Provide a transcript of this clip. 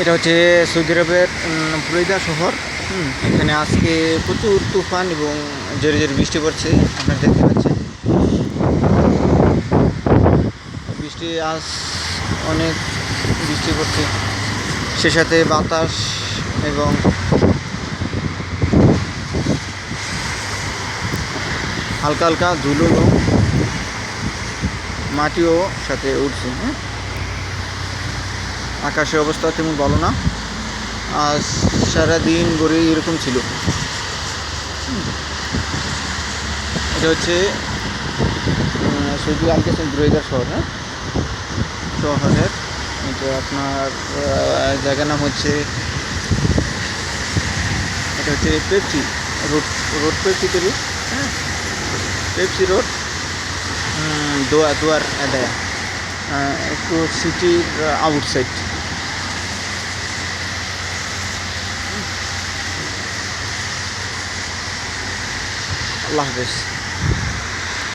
এটা হচ্ছে সৌদি আরবের বুরাইদা শহর। এখানে আজকে প্রচুর তুফান এবং জোরে জোরে বৃষ্টি পড়ছে, আপনারা দেখতে পাচ্ছেন। বৃষ্টি আজ অনেক বৃষ্টি পড়ছে। সে সাথে বাতাস এবং হালকা হালকা ধুলো মাটিও সাথে উঠছে হ্যাঁ? আকাশের অবস্থা তেমন ভালো না। আজ সারাদিন ভরে এরকম ছিল। এটা হচ্ছে সৌদি আলকেসেন ব্রোয়েদার শহর হ্যাঁ? শহরের এটা আপনার জায়গার নাম হচ্ছে, এটা হচ্ছে পেপসি রোড রোড পেপসি তৈরি হ্যাঁ? পেপসি রোড দোয়া, দোয়ার দেয়া একটু সিটির আউটসাইড আল্লাহ হাফেজ।